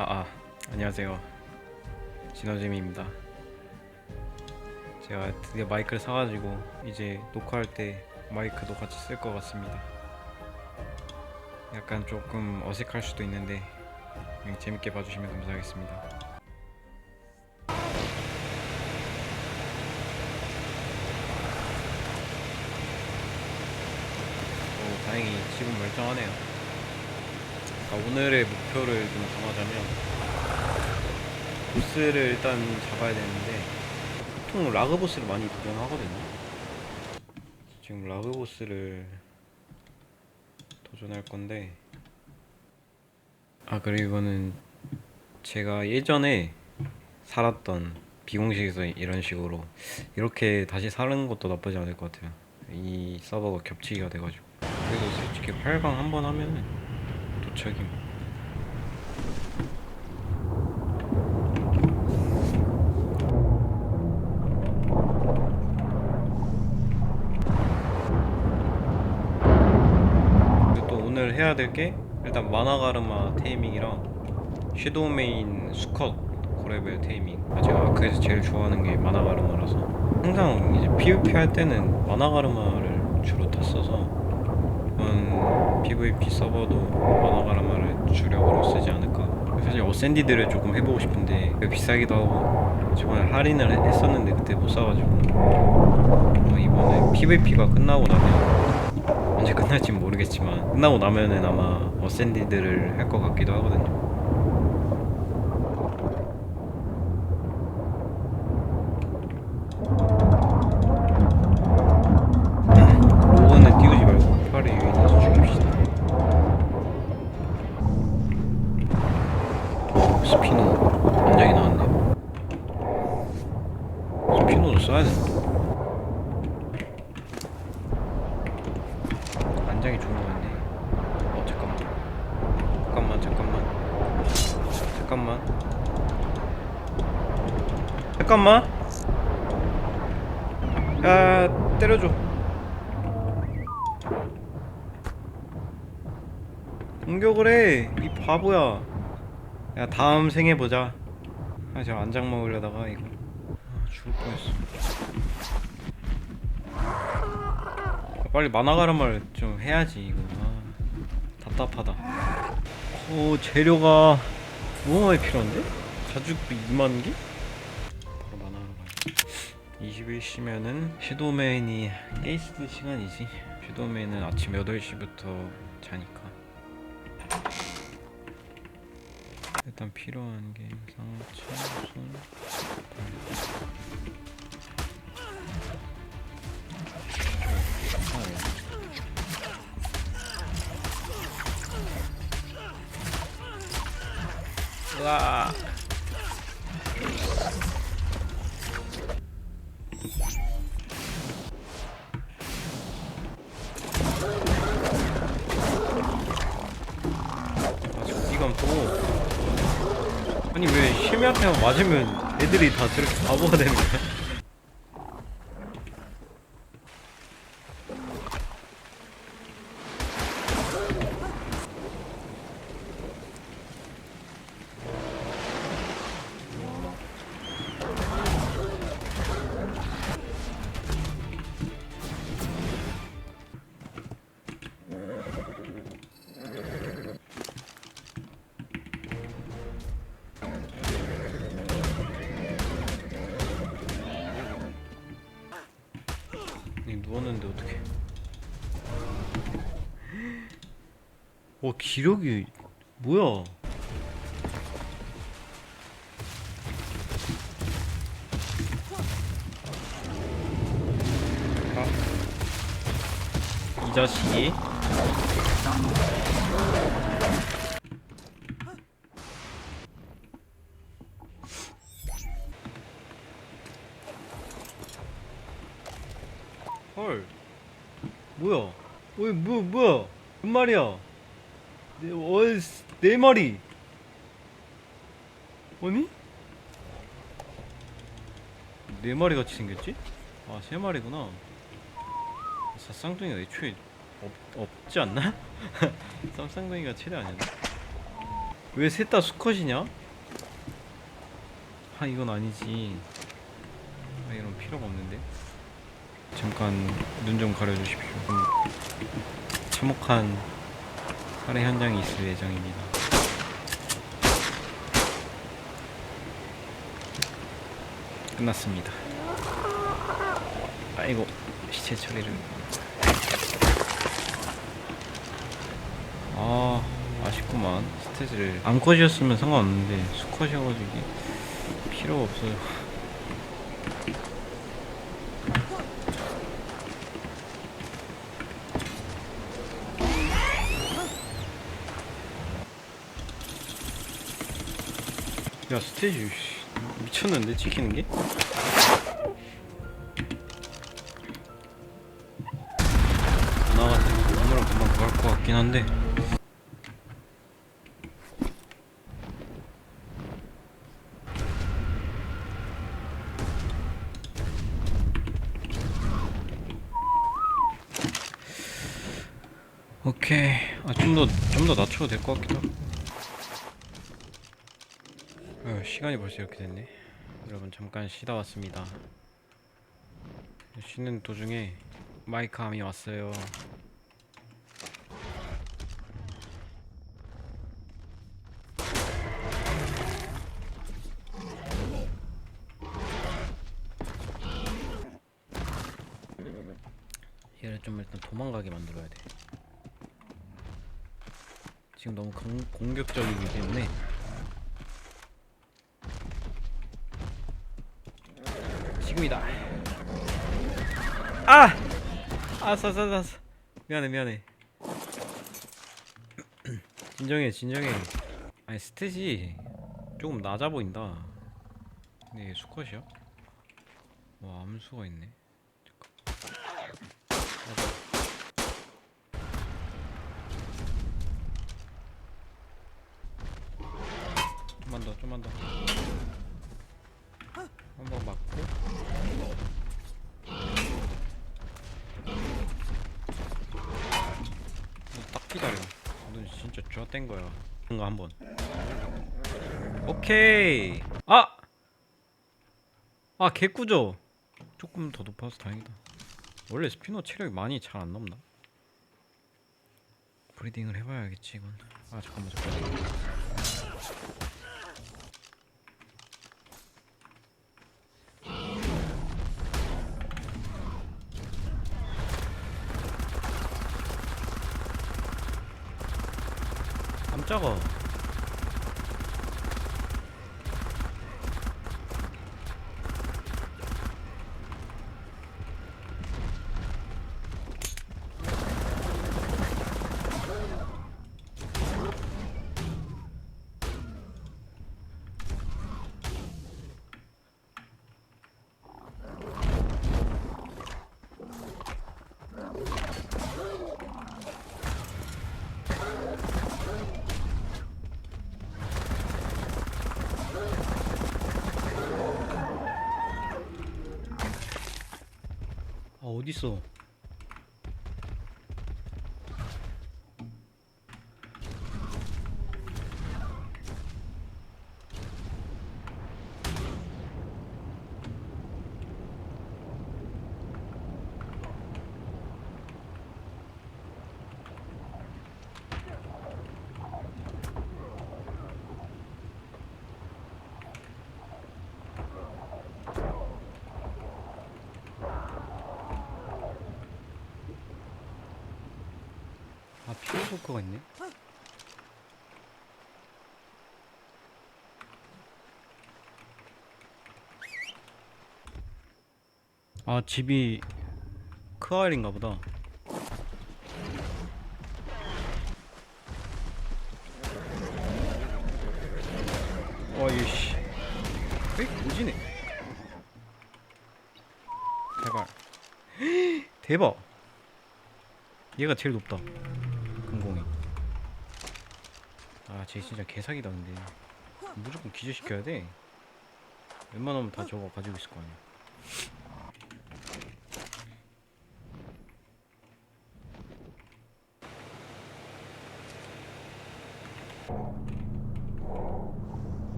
아, 아, 안녕하세요. 진호재미입니다. 제가 드디어 마이크를 사가지고 이제 녹화할 때 마이크도 같이 쓸 것 같습니다. 약간 조금 어색할 수도 있는데 재밌게 봐주시면 감사하겠습니다. 오, 다행히 집은 멀쩡하네요. 아, 오늘의 목표를 좀 정하자면 보스를 일단 잡아야 되는데 보통 라그 보스를 많이 도전하거든요. 지금 라그 보스를 도전할 건데 아 그리고 이거는 제가 예전에 살았던 비공식에서 이런 식으로 이렇게 다시 사는 것도 나쁘지 않을 것 같아요. 이 서버가 겹치기가 돼가지고 그래도 솔직히 8강 한번 하면은 그리고 또 오늘 해야 될 게 일단 마나가르마 테이밍이랑 섀도우 메인 수컷 고레벨 테이밍. 아, 제가 아크에서 제일 좋아하는 게 마나가르마라서 항상 이제 PVP 할 때는 마나가르마를 주로 탔어서 이번 PVP 서버도 마나가르마를 주력으로 쓰지 않을까 사실 어센디드를 조금 해보고 싶은데 비싸기도 하고 저번에 할인을 했었는데 그때 못 사가지고 어, 이번에 PVP가 끝나고 나면 언제 끝날진 모르겠지만 끝나고 나면은 아마 어센디드를 할 것 같기도 하거든요. 써야 된다. 안장이 좋은 건데. 어 잠깐만. 잠깐만 잠깐만. 잠깐만. 잠깐만. 야 때려줘. 공격을 해. 이 바보야. 야 다음 생에 보자. 아 제가 안장 먹으려다가 이거 아, 죽을 뻔했어. 빨리 만화가르마를 좀 해야지 이거 아, 답답하다 오 재료가 너무 많이 필요한데? 가죽도 2만 개? 바로 만화가르마 21시면은 섀도우맨이 깨있을 시간이지 섀도우맨은 아침 8시부터 자니까 일단 필요한 게 상체, 손, 발으 아니 왜 쉐미한테만 맞으면 애들이 다 저렇게 바보가 되는 거야? 와 기력이 뭐야? 아. 이 자식이 헐 뭐야 어이 뭐 뭐야 네, 어이 네 마리. 아니? 네 마리 같이 생겼지? 아 세 마리구나. 쌍둥이가 애초에 없, 없지 않나? 쌍쌍둥이가 최대 아니었나? 왜 셋 다 수컷이냐? 아 이건 아니지. 아 이런 필요가 없는데. 잠깐 눈 좀 가려주십시오. 좀 참혹한 살해 현장이 있을 예정입니다. 끝났습니다. 아이고 시체 처리를. 아 아쉽구만. 스테이지를. 암컷이었으면 상관없는데 수컷이어가지고 필요가 없어요 야 스테이지 씨, 미쳤는데 찍히는 게? 나가서 오늘은 금방 구할 것 같긴 한데. 오케이. 아 좀더 좀 더 낮춰도 될 것 같기도 하고 어, 시간이 벌써 이렇게 됐네. 여러분 잠깐 쉬다 왔습니다. 쉬는 도중에 마이크함이 왔어요. 얘를 좀 일단 도망가게 만들어야 돼. 지금 너무 공, 공격적이기 때문에 지금이다. 아! 아싸 아싸 아싸 미안해 미안해. 진정해 진정해. 아니 스탯이 조금 낮아 보인다. 근데 얘 수컷이야? 와 암수가 있네. 좀만. 더 좀만 더 기다려. 넌 진짜 쥐어뗀 거야. 이거 한번. 오케이. 아! 아 개꾸죠 조금 더 높아서 다행이다. 원래 스피너 체력이 많이 잘 안 넘나? 브리딩을 해봐야겠지 이건. 아 잠깐만 잠깐만 깜짝아 아 어딨어 아 피오소커가 있네. 아 집이 크아일인가 보다. 어이씨. 에이 오지네. 제발 대박. 얘가 제일 높다 금공이. 아쟤 진짜 개사기다는데. 무조건 기절시켜야 돼. 웬만하면 다 저거 가지고 있을 거 아니야.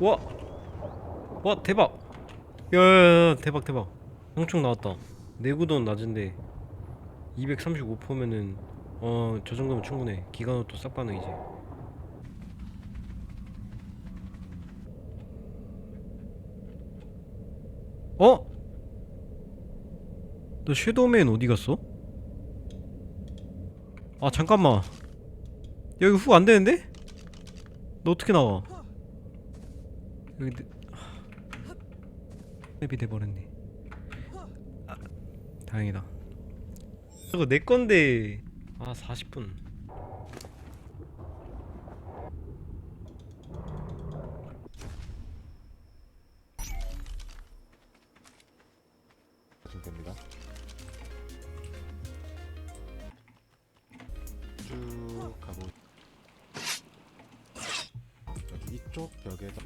와! 와 대박! 야야야 대박 대박. 엄청 나왔다. 내구도는 낮은데. 235%면은 어 저 정도면 충분해 기간호도 싹 반응이지 어? 너 섀도우맨 어디 갔어? 아 잠깐만 여기 훅 안되는데? 너 어떻게 나와? 여기 내... 맵이 돼버렸네 아, 다행이다 이거 내 건데. 아 40분. 하시면 됩니다. 쭉 가고. 이쪽 벽에다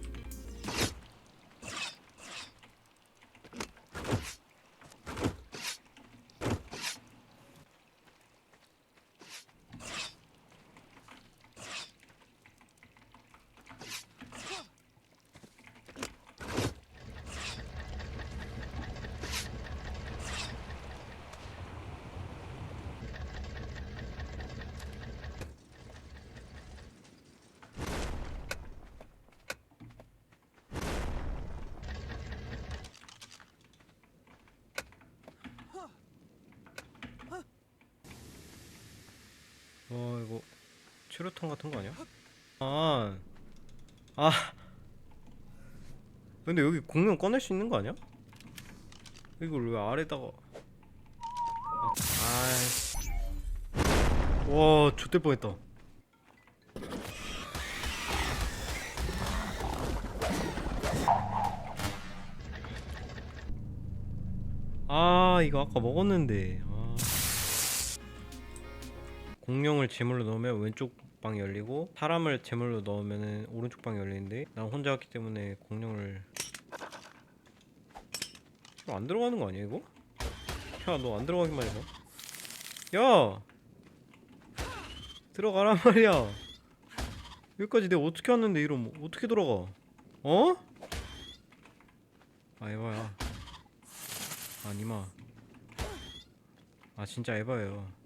어 이거 최루탄 같은 거 아니야? 아, 아. 근데 여기 공룡 꺼낼 수 있는 거 아니야? 이걸 왜 아래다가? 아, 와, 좋될 뻔했다. 아, 이거 아까 먹었는데. 아. 공룡을 제물로 넣으면 왼쪽 방이 열리고 사람을 제물로 넣으면 오른쪽 방이 열리는데 난 혼자 왔기 때문에 공룡을 안 들어가는 거 아니야 이거? 야 너 안 들어가기만 해봐 야 들어가란 말이야 여기까지 내가 어떻게 왔는데 이러면 어떻게 들어가 어? 아 에바야 아 니마 아 진짜 에바예요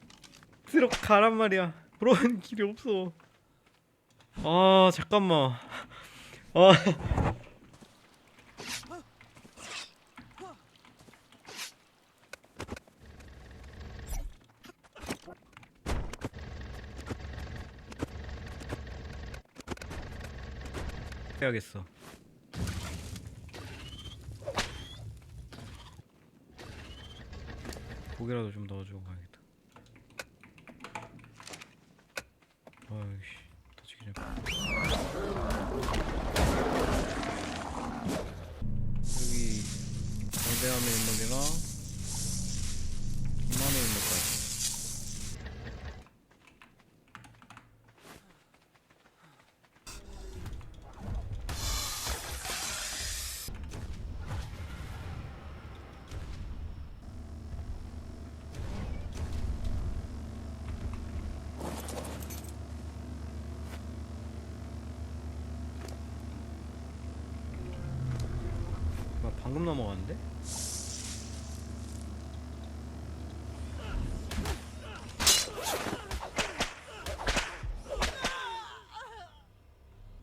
들어가란 말이야. 그런 길이 없어. 아 잠깐만. 아. 해야겠어. 고기라도 좀 넣어주고 가야겠다. 아이씨 터지기 전에 여기 거대함에 있는 데가 이만에 있는 데까지 나 방금 넘어갔는데?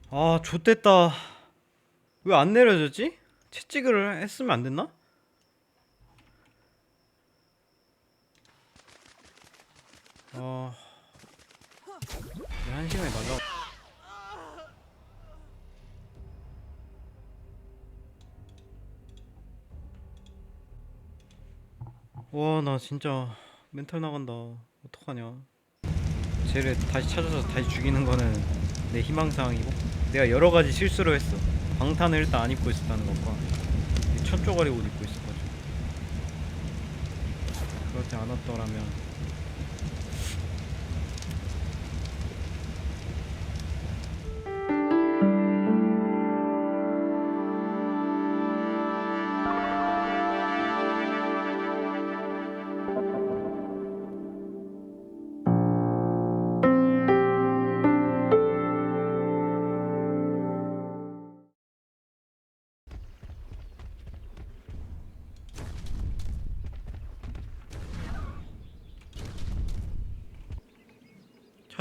아, 좆됐다. 왜 안 내려졌지? 채찍을 했으면 안 됐나? 아, 이제 한 시간이 날라. 와, 나 진짜 멘탈 나간다. 어떡하냐. 쟤를 다시 찾아서 다시 죽이는 거는 내 희망사항이고 내가 여러 가지 실수를 했어. 방탄을 일단 안 입고 있었다는 것과 이 첫조가리 옷 입고 있어가지고 그렇지 않았더라면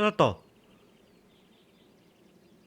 찾았다